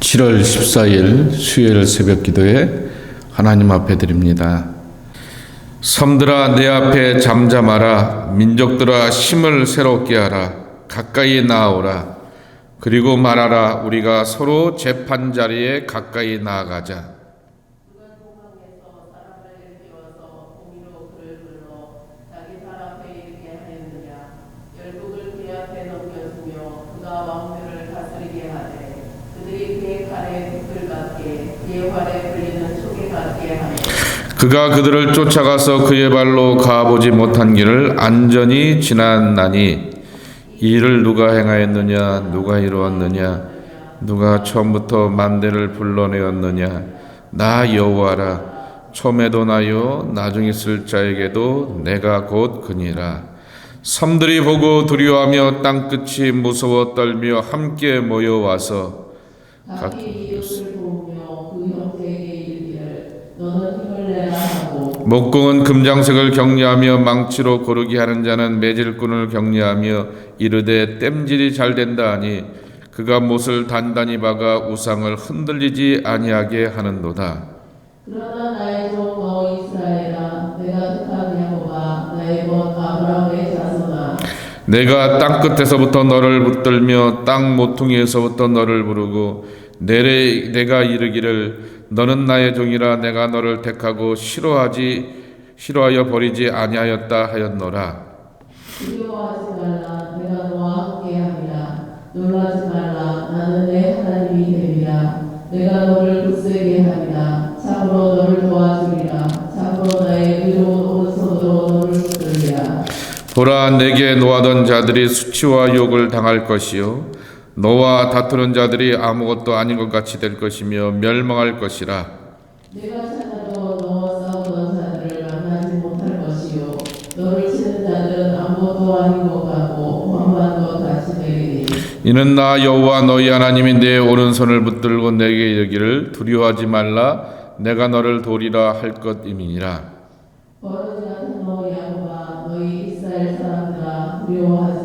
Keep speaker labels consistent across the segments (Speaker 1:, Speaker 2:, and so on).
Speaker 1: 7월 14일 수요일 새벽 기도에 하나님 앞에 드립니다. 섬들아 내 앞에 잠잠하라. 민족들아 힘을 새롭게 하라. 가까이 나아오라. 그리고 말하라. 우리가 서로 재판 자리에 가까이 나아가자
Speaker 2: 자기 발 앞에 이르게 하였느냐 열국을 그의 앞에 넘겨주며 그가 왕들을 다스리게 하되 그들이 그의 칼에 북을 받게 그의 활에 불리는 촉에 받게 하며
Speaker 1: 그가 그들을 쫓아가서 그의 발로 가보지 못한 길을 안전히 지났나니 이 일을 누가 행하였느냐 누가 이루었느냐 누가 처음부터 만대를 불러내었느냐. 나 여호와라 처음에도 나요. 나중에 쓸 자에게도 내가 곧 그니라. 섬들이 보고 두려워하며 땅 끝이 무서워 떨며 함께 모여와서
Speaker 2: 각기
Speaker 1: 목공은 금장색을 격려하며 망치로 고르게 하는 자는 매질꾼을 격려하며 이르되 땜질이 잘 된다 하니 그가 못을 단단히 박아 우상을 흔들리지 아니하게 하는도다.
Speaker 2: 그러나 나의 종너 이스라엘아 내가 택한 야곱아 나의 본 아브라함의 자손아
Speaker 1: 내가 땅 끝에서부터 너를 붙들며 땅 모퉁이에서부터 너를 부르고 내래 내가 이르기를 너는 나의 종이라 내가 너를 택하고 싫어하지 싫어하여 버리지 아니하였다 하였노라.
Speaker 2: 두려워하지 말라. 내가 너와 함께 함이라. 놀라지 말라. 나는 내 하나님이 됨이라. 내가 너를 굳세게 함이라. 참으로 너를 도와주리라. 참으로 나의 의로운 오른손으로 너를 붙들리라.
Speaker 1: 보라 내게 노하던 자들이 수치와 욕을 당할 것이요 너와 다투는 자들이 아무것도 아닌 것 같이 될 것이며 멸망할 것이라.
Speaker 2: 내가 찾아도 너와 싸우던 자들을 만나지 못할 것이요. 너를 치는 자들은 아무것도 아닌 것 같고 험한 것 같이 되리니.
Speaker 1: 이는 나 여호와 너희 하나님이 내 오른손을 붙들고 내게 이르기를 두려워하지 말라. 내가 너를 도리라 할 것임이니라.
Speaker 2: 버러지 같은 너희 야곱아 너희 이스라엘 사람들아 두려워하지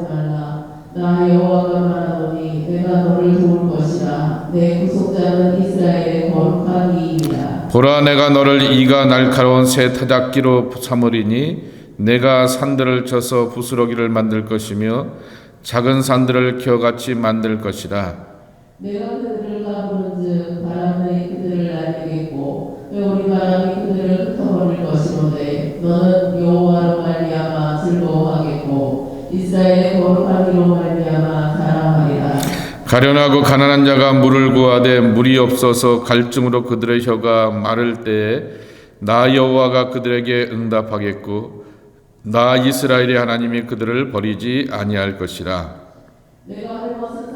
Speaker 2: 나 여호와가 말하노니 내가 너를 도울 것이라. 내 구속자는 이스라엘의 거룩한 이임이라
Speaker 1: 보라 내가 너를 이가 날카로운 새 타작기로 삼으리니 내가 산들을 쳐서 부스러기를 만들 것이며 작은 산들을 겨같이 만들 것이라.
Speaker 2: 내가 그들을 가부른즉 바람이 그들을 날리겠고 회오리 바람이 그들을 흩어버릴 것이로되 너는 이스라엘의 거룩한 이로 말미암아 자랑하리라
Speaker 1: 가련하고 가난한 자가 물을 구하되 물이 없어서 갈증으로 그들의 혀가 마를 때에 나 여호와가 그들에게 응답하겠고 나 이스라엘의 하나님이 그들을 버리지 아니할 것이라.
Speaker 2: 내가 헐벗은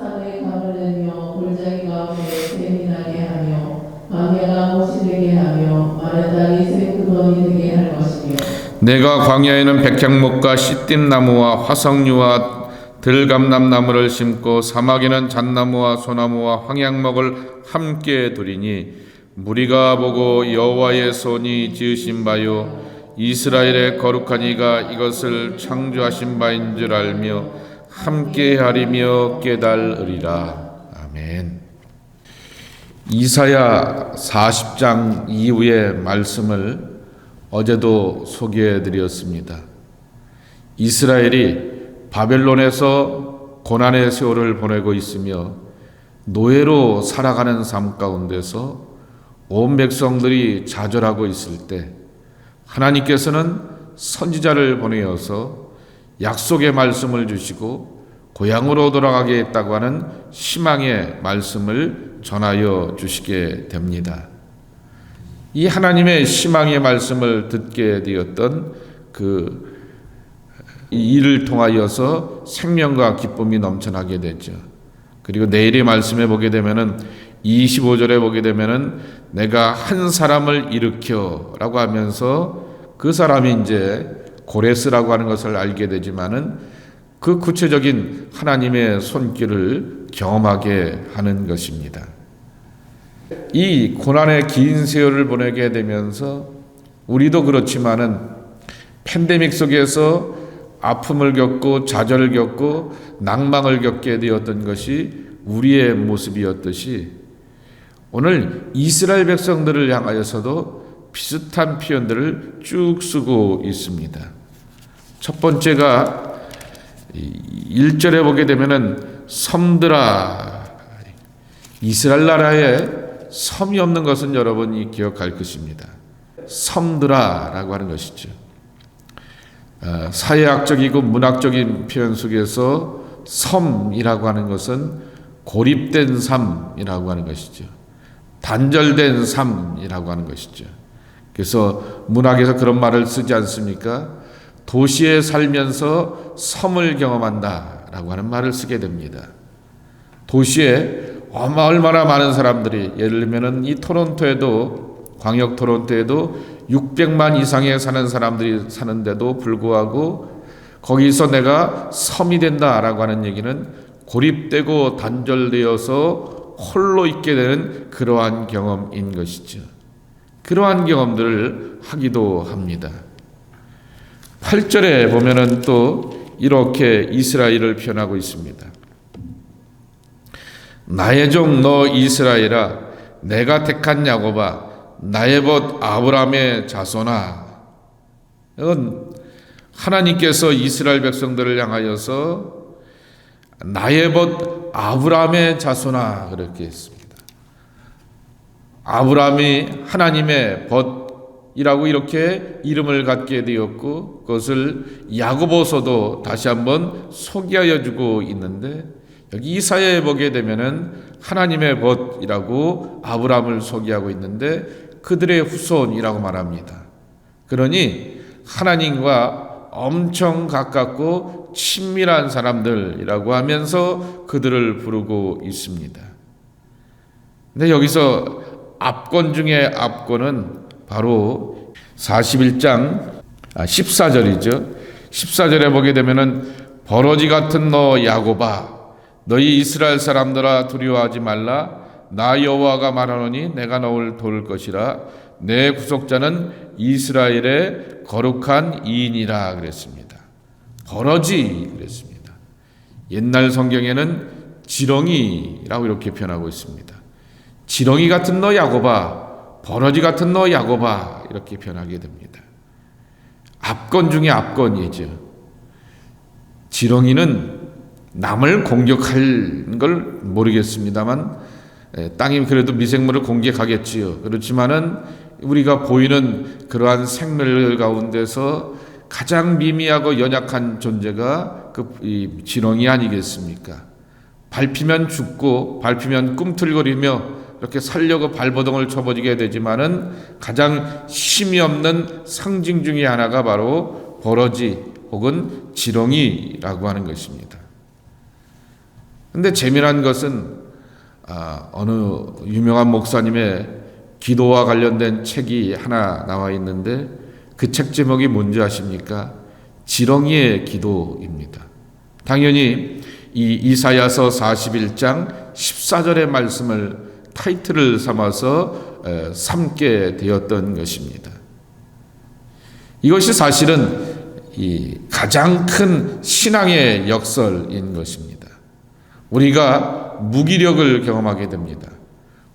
Speaker 1: 내가 광야에는 백향목과 시띠 나무와 화석류와 들감남나무를 심고 사막에는 잣나무와 소나무와 황양목을 함께 두리니 무리가 보고 여호와의 손이 지으신 바요 이스라엘의 거룩한 이가 이것을 창조하신 바인 줄 알며 함께 하리며 깨달으리라 아멘. 이사야 40장 이후의 말씀을 어제도 소개해 드렸습니다. 이스라엘이 바벨론에서 고난의 세월을 보내고 있으며 노예로 살아가는 삶 가운데서 온 백성들이 좌절하고 있을 때 하나님께서는 선지자를 보내어서 약속의 말씀을 주시고 고향으로 돌아가게 했다고 하는 희망의 말씀을 전하여 주시게 됩니다. 이 하나님의 희망의 말씀을 듣게 되었던 그 일을 통하여서 생명과 기쁨이 넘쳐나게 되죠. 그리고 내일의 말씀에 보게 되면은 25절에 보게 되면은 내가 한 사람을 일으켜라고 하면서 그 사람이 이제 고레스라고 하는 것을 알게 되지만은 그 구체적인 하나님의 손길을 경험하게 하는 것입니다. 이 고난의 긴 세월을 보내게 되면서 우리도 그렇지만은 팬데믹 속에서 아픔을 겪고 좌절을 겪고 낭망을 겪게 되었던 것이 우리의 모습이었듯이 오늘 이스라엘 백성들을 향하여서도 비슷한 표현들을 쭉 쓰고 있습니다. 첫 번째가 1절에 보게 되면은 섬들아 이스라엘 나라에 섬이 없는 것은 여러분이 기억할 것입니다. 섬들아 라고 하는 것이죠. 어, 사회학적이고 문학적인 표현 속에서 섬이라고 하는 것은 고립된 삶이라고 하는 것이죠. 단절된 삶이라고 하는 것이죠. 그래서 문학에서 그런 말을 쓰지 않습니까? 도시에 살면서 섬을 경험한다 라고 하는 말을 쓰게 됩니다. 도시에 얼마나 많은 사람들이 예를 들면은 이 토론토에도 광역 토론토에도 600만 이상의 사는 사람들이 사는데도 불구하고 거기서 내가 섬이 된다라고 하는 얘기는 고립되고 단절되어서 홀로 있게 되는 그러한 경험인 것이죠. 그러한 경험들을 하기도 합니다. 8절에 보면은 또 이렇게 이스라엘을 표현하고 있습니다. 나의 종 너 이스라엘아 내가 택한 야곱아 나의 벗 아브라함의 자손아 이건 하나님께서 이스라엘 백성들을 향하여서 나의 벗 아브라함의 자손아 그렇게 했습니다. 아브라함이 하나님의 벗이라고 이렇게 이름을 갖게 되었고 그것을 야고보서도 다시 한번 소개하여 주고 있는데 여기 이사야에 보게 되면은 하나님의 벗이라고 아브라함을 소개하고 있는데 그들의 후손이라고 말합니다. 그러니 하나님과 엄청 가깝고 친밀한 사람들이라고 하면서 그들을 부르고 있습니다. 근데 여기서 압권 중에 압권은 바로 41장 14절이죠. 14절에 보게 되면은 버러지 같은 너 야고바 너희 이스라엘 사람들아 두려워하지 말라 나 여호와가 말하노니 내가 너를 도울 것이라 내 구속자는 이스라엘의 거룩한 이인이라 그랬습니다. 버러지 그랬습니다. 옛날 성경에는 지렁이라고 이렇게 표현하고 있습니다. 지렁이 같은 너 야고바, 버러지 같은 너 야고바 이렇게 표현하게 됩니다. 압권 중에 압권이죠. 지렁이는 남을 공격할 걸 모르겠습니다만 예, 땅이 그래도 미생물을 공격하겠지요. 그렇지만은 우리가 보이는 그러한 생물 가운데서 가장 미미하고 연약한 존재가 그 지렁이 아니겠습니까? 밟히면 죽고 밟히면 꿈틀거리며 이렇게 살려고 발버둥을 쳐버리게 되지만은 가장 힘이 없는 상징 중의 하나가 바로 버러지 혹은 지렁이라고 하는 것입니다. 근데 재미난 것은 아, 어느 유명한 목사님의 기도와 관련된 책이 하나 나와 있는데 그 책 제목이 뭔지 아십니까? 지렁이의 기도입니다. 당연히 이 이사야서 41장 14절의 말씀을 타이틀을 삼아서 삼게 되었던 것입니다. 이것이 사실은 이 가장 큰 신앙의 역설인 것입니다. 우리가 무기력을 경험하게 됩니다.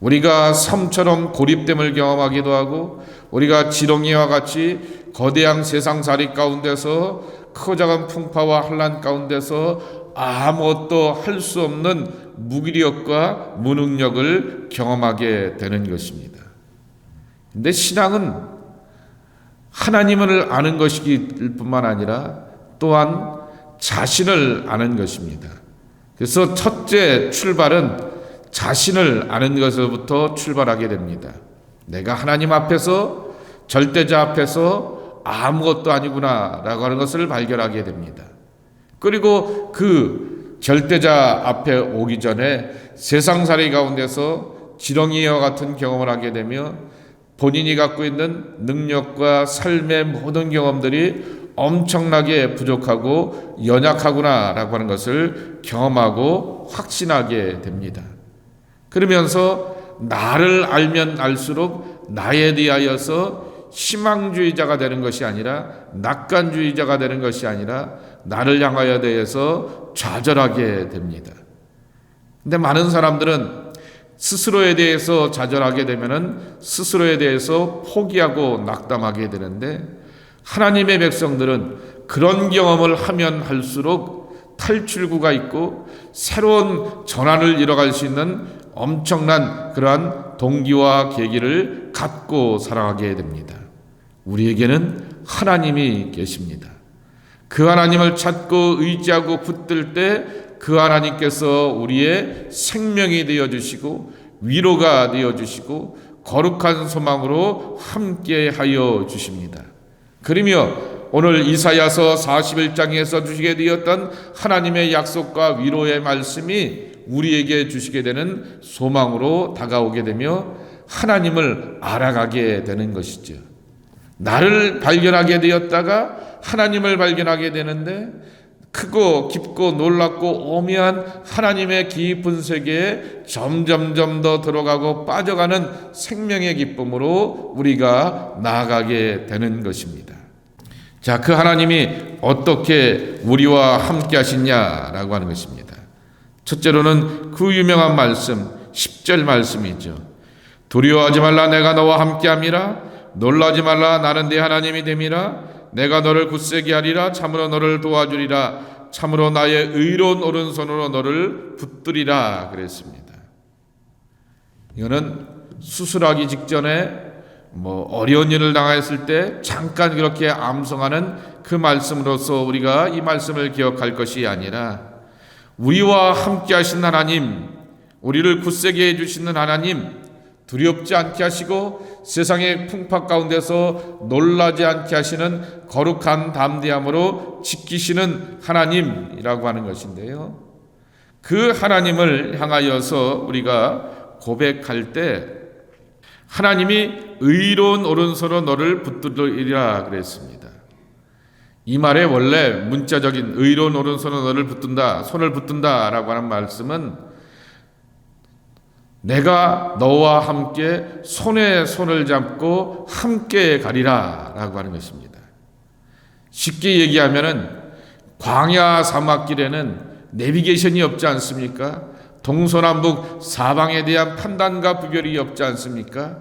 Speaker 1: 우리가 섬처럼 고립됨을 경험하기도 하고 우리가 지렁이와 같이 거대한 세상살이 가운데서 크고 작은 풍파와 환란 가운데서 아무것도 할 수 없는 무기력과 무능력을 경험하게 되는 것입니다. 근데 신앙은 하나님을 아는 것이길 뿐만 아니라 또한 자신을 아는 것입니다. 그래서 첫째 출발은 자신을 아는 것에서부터 출발하게 됩니다. 내가 하나님 앞에서 절대자 앞에서 아무것도 아니구나라고 하는 것을 발견하게 됩니다. 그리고 그 절대자 앞에 오기 전에 세상살이 가운데서 지렁이와 같은 경험을 하게 되며 본인이 갖고 있는 능력과 삶의 모든 경험들이 엄청나게 부족하고 연약하구나라고 하는 것을 경험하고 확신하게 됩니다. 그러면서 나를 알면 알수록 나에 대하여서 희망주의자가 되는 것이 아니라 낙관주의자가 되는 것이 아니라 나를 향하여 대해서 좌절하게 됩니다. 근데 많은 사람들은 스스로에 대해서 좌절하게 되면은 스스로에 대해서 포기하고 낙담하게 되는데 하나님의 백성들은 그런 경험을 하면 할수록 탈출구가 있고 새로운 전환을 이뤄갈 수 있는 엄청난 그러한 동기와 계기를 갖고 살아가게 됩니다. 우리에게는 하나님이 계십니다. 그 하나님을 찾고 의지하고 붙들 때 그 하나님께서 우리의 생명이 되어 주시고 위로가 되어 주시고 거룩한 소망으로 함께 하여 주십니다. 그러며 오늘 이사야서 41장에서 주시게 되었던 하나님의 약속과 위로의 말씀이 우리에게 주시게 되는 소망으로 다가오게 되며 하나님을 알아가게 되는 것이죠. 나를 발견하게 되었다가 하나님을 발견하게 되는데 크고 깊고 놀랍고 오묘한 하나님의 깊은 세계에 점점점 더 들어가고 빠져가는 생명의 기쁨으로 우리가 나아가게 되는 것입니다. 자, 그 하나님이 어떻게 우리와 함께 하시냐라고 하는 것입니다. 첫째로는 그 유명한 말씀, 10절 말씀이죠. 두려워하지 말라 내가 너와 함께 함이라 놀라지 말라 나는 네 하나님이 됨이라 내가 너를 굳세게 하리라. 참으로 너를 도와주리라. 참으로 나의 의로운 오른손으로 너를 붙들이라. 그랬습니다. 이거는 수술하기 직전에 뭐 어려운 일을 당했을 때 잠깐 그렇게 암송하는 그 말씀으로서 우리가 이 말씀을 기억할 것이 아니라 우리와 함께 하신 하나님, 우리를 굳세게 해 주시는 하나님, 두렵지 않게 하시고 세상의 풍파 가운데서 놀라지 않게 하시는 거룩한 담대함으로 지키시는 하나님이라고 하는 것인데요. 그 하나님을 향하여서 우리가 고백할 때 하나님이 의로운 오른손으로 너를 붙들리라 그랬습니다. 이 말의 원래 문자적인 의로운 오른손으로 너를 붙든다, 손을 붙든다라고 하는 말씀은 내가 너와 함께 손에 손을 잡고 함께 가리라 라고 하는 것입니다. 쉽게 얘기하면은 광야 사막길에는 내비게이션이 없지 않습니까? 동서남북 사방에 대한 판단과 부결이 없지 않습니까?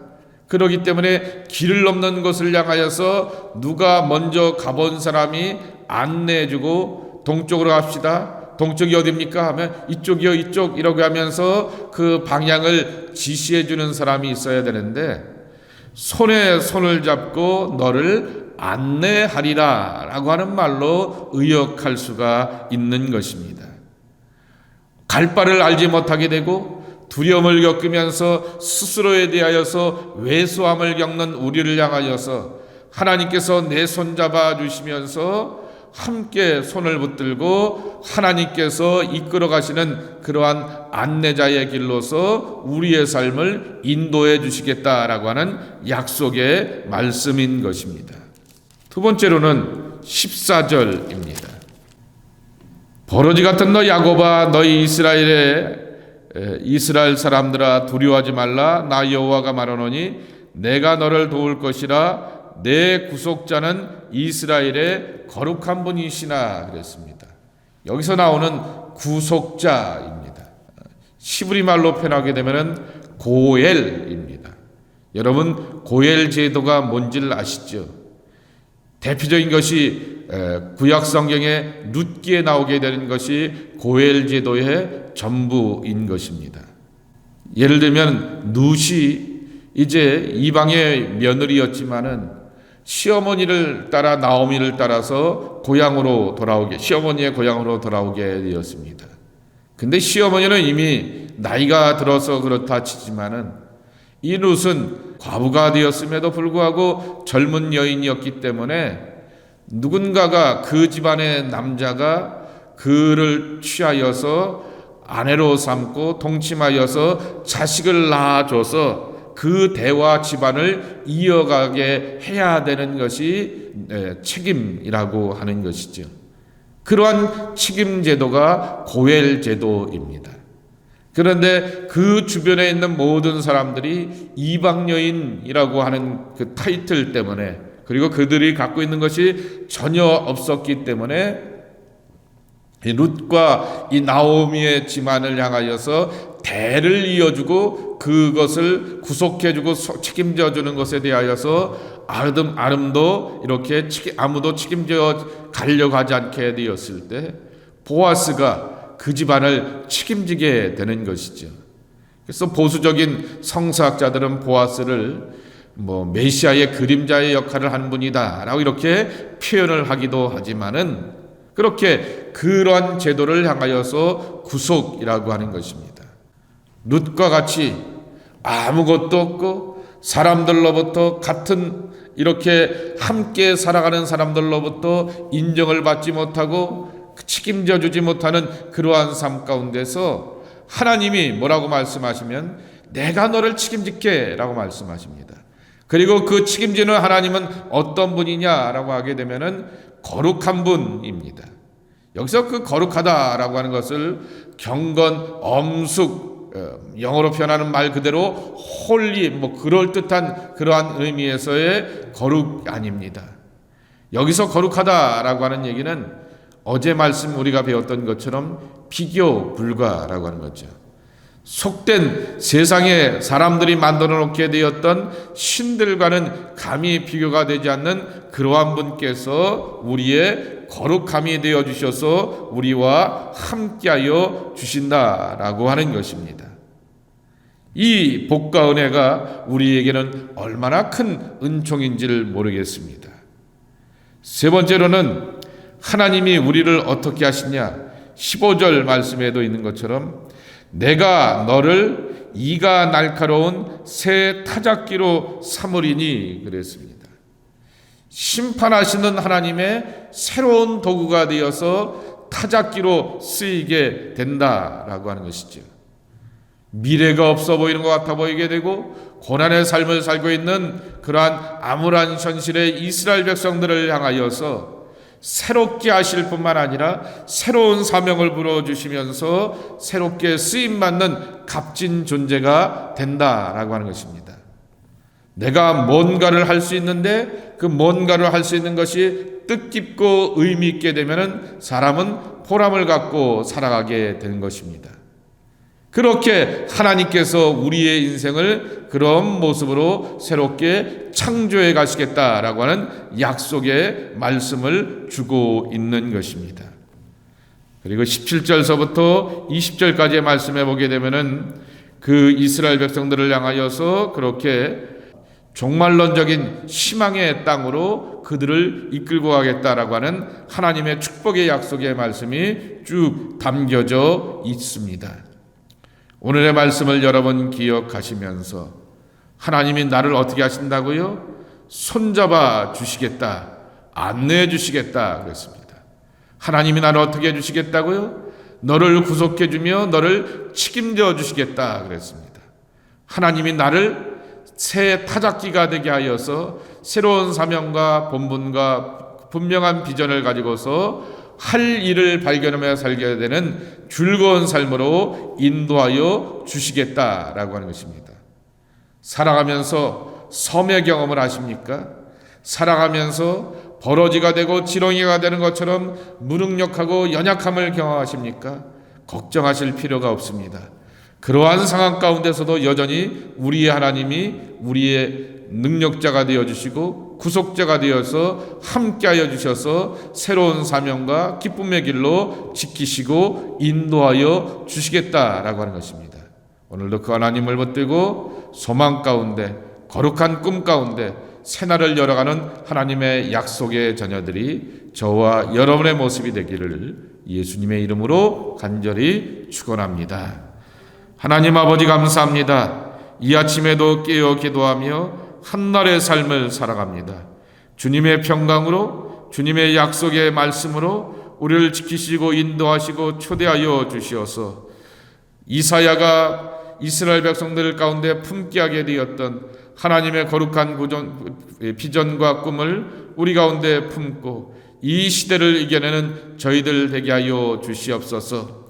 Speaker 1: 그러기 때문에 길을 넘는 것을 향하여서 누가 먼저 가본 사람이 안내해주고 동쪽으로 갑시다. 동쪽이 어딥니까? 하면 이쪽이요, 이쪽 이라고 하면서 그 방향을 지시해 주는 사람이 있어야 되는데 손에 손을 잡고 너를 안내하리라 라고 하는 말로 의역할 수가 있는 것입니다. 갈 바를 알지 못하게 되고 두려움을 겪으면서 스스로에 대하여서 왜소함을 겪는 우리를 향하여서 하나님께서 내 손 잡아 주시면서 함께 손을 붙들고 하나님께서 이끌어 가시는 그러한 안내자의 길로서 우리의 삶을 인도해 주시겠다라고 하는 약속의 말씀인 것입니다. 두 번째로는 14절입니다. 버러지 같은 너 야곱아 너희 이스라엘의 이스라엘 사람들아 두려워하지 말라 나 여호와가 말하노니 내가 너를 도울 것이라 내 구속자는 이스라엘의 거룩한 분이시나 그랬습니다. 여기서 나오는 구속자입니다. 시브리 말로 표현하게 되면은 고엘입니다. 여러분 고엘 제도가 뭔지를 아시죠? 대표적인 것이 구약 성경에 룻기에 나오게 되는 것이 고엘 제도의 전부인 것입니다. 예를 들면 룻이 이제 이방의 며느리였지만은 시어머니를 따라 나오미를 따라서 고향으로 돌아오게 시어머니의 고향으로 돌아오게 되었습니다. 근데 시어머니는 이미 나이가 들어서 그렇다 치지만은 이 룻은 과부가 되었음에도 불구하고 젊은 여인이었기 때문에 누군가가 그 집안의 남자가 그를 취하여서 아내로 삼고 동침하여서 자식을 낳아줘서 그 대화 집안을 이어가게 해야 되는 것이 책임이라고 하는 것이죠. 그러한 책임 제도가 고엘 제도입니다. 그런데 그 주변에 있는 모든 사람들이 이방 여인이라고 하는 그 타이틀 때문에 그리고 그들이 갖고 있는 것이 전혀 없었기 때문에 이 룻과 이 나오미의 집안을 향하여서 대를 이어주고 그것을 구속해주고 소- 책임져주는 것에 대하여서 아름 아름도 이렇게 치- 아무도 책임져 가려고 하지 않게 되었을 때 보아스가 그 집안을 책임지게 되는 것이죠. 그래서 보수적인 성사학자들은 보아스를 뭐 메시아의 그림자의 역할을 한 분이다라고 이렇게 표현을 하기도 하지만은 그렇게 그러한 제도를 향하여서 구속이라고 하는 것입니다. 룻과 같이 아무것도 없고 사람들로부터 같은 이렇게 함께 살아가는 사람들로부터 인정을 받지 못하고 책임져 주지 못하는 그러한 삶 가운데서 하나님이 뭐라고 말씀하시면 내가 너를 책임질게 라고 말씀하십니다. 그리고 그 책임지는 하나님은 어떤 분이냐라고 하게 되면은 거룩한 분입니다. 여기서 그 거룩하다라고 하는 것을 경건, 엄숙, 어, 영어로 표현하는 말 그대로 홀리, 뭐 그럴 듯한 그러한 의미에서의 거룩 아닙니다. 여기서 거룩하다라고 하는 얘기는 어제 말씀 우리가 배웠던 것처럼 비교 불가라고 하는 거죠. 속된 세상에 사람들이 만들어 놓게 되었던 신들과는 감히 비교가 되지 않는 그러한 분께서 우리의 거룩함이 되어 주셔서 우리와 함께하여 주신다라고 하는 것입니다. 이 복과 은혜가 우리에게는 얼마나 큰 은총인지를 모르겠습니다. 세 번째로는 하나님이 우리를 어떻게 하시냐? 15절 말씀에도 있는 것처럼 내가 너를 이가 날카로운 새 타작기로 삼으리니 그랬습니다. 심판하시는 하나님의 새로운 도구가 되어서 타작기로 쓰이게 된다라고 하는 것이죠. 미래가 없어 보이는 것 같아 보이게 되고 고난의 삶을 살고 있는 그러한 암울한 현실의 이스라엘 백성들을 향하여서 새롭게 하실 뿐만 아니라 새로운 사명을 불어주시면서 새롭게 쓰임 받는 값진 존재가 된다라고 하는 것입니다. 내가 뭔가를 할 수 있는데 그 뭔가를 할 수 있는 것이 뜻깊고 의미 있게 되면은 사람은 보람을 갖고 살아가게 되는 것입니다. 그렇게 하나님께서 우리의 인생을 그런 모습으로 새롭게 창조해 가시겠다라고 하는 약속의 말씀을 주고 있는 것입니다. 그리고 17절서부터 20절까지의 말씀해 보게 되면은 그 이스라엘 백성들을 향하여서 그렇게 종말론적인 희망의 땅으로 그들을 이끌고 가겠다라고 하는 하나님의 축복의 약속의 말씀이 쭉 담겨져 있습니다. 오늘의 말씀을 여러분 기억하시면서 하나님이 나를 어떻게 하신다고요? 손잡아 주시겠다. 안내해 주시겠다. 그랬습니다. 하나님이 나를 어떻게 해 주시겠다고요? 너를 구속해 주며 너를 책임져 주시겠다. 그랬습니다. 하나님이 나를 새 타작기가 되게 하여서 새로운 사명과 본분과 분명한 비전을 가지고서 할 일을 발견하며 살게 되는 즐거운 삶으로 인도하여 주시겠다라고 하는 것입니다. 살아가면서 섬의 경험을 하십니까? 살아가면서 버러지가 되고 지렁이가 되는 것처럼 무능력하고 연약함을 경험하십니까? 걱정하실 필요가 없습니다. 그러한 상황 가운데서도 여전히 우리의 하나님이 우리의 능력자가 되어 주시고 구속자가 되어서 함께하여 주셔서 새로운 사명과 기쁨의 길로 지키시고 인도하여 주시겠다라고 하는 것입니다. 오늘도 그 하나님을 붙들고 소망 가운데 거룩한 꿈 가운데 새날을 열어가는 하나님의 약속의 자녀들이 저와 여러분의 모습이 되기를 예수님의 이름으로 간절히 축원합니다. 하나님 아버지 감사합니다. 이 아침에도 깨어 기도하며 한날의 삶을 살아갑니다. 주님의 평강으로 주님의 약속의 말씀으로 우리를 지키시고 인도하시고 초대하여 주시어서 이사야가 이스라엘 백성들 가운데 품게 하게 되었던 하나님의 거룩한 구전, 비전과 꿈을 우리 가운데 품고 이 시대를 이겨내는 저희들 되게 하여 주시옵소서.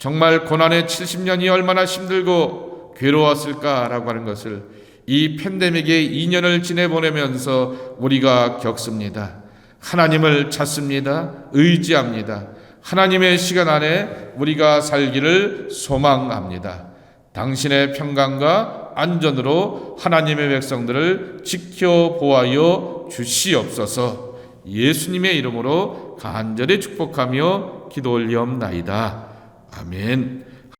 Speaker 1: 정말 고난의 70년이 얼마나 힘들고 괴로웠을까라고 하는 것을 이 팬데믹의 2년을 지내보내면서 우리가 겪습니다. 하나님을 찾습니다. 의지합니다. 하나님의 시간 안에 우리가 살기를 소망합니다. 당신의 평강과 안전으로 하나님의 백성들을 지켜 보아여 주시옵소서. 예수님의 이름으로 간절히 축복하며 기도 올리옵나이다. 아멘.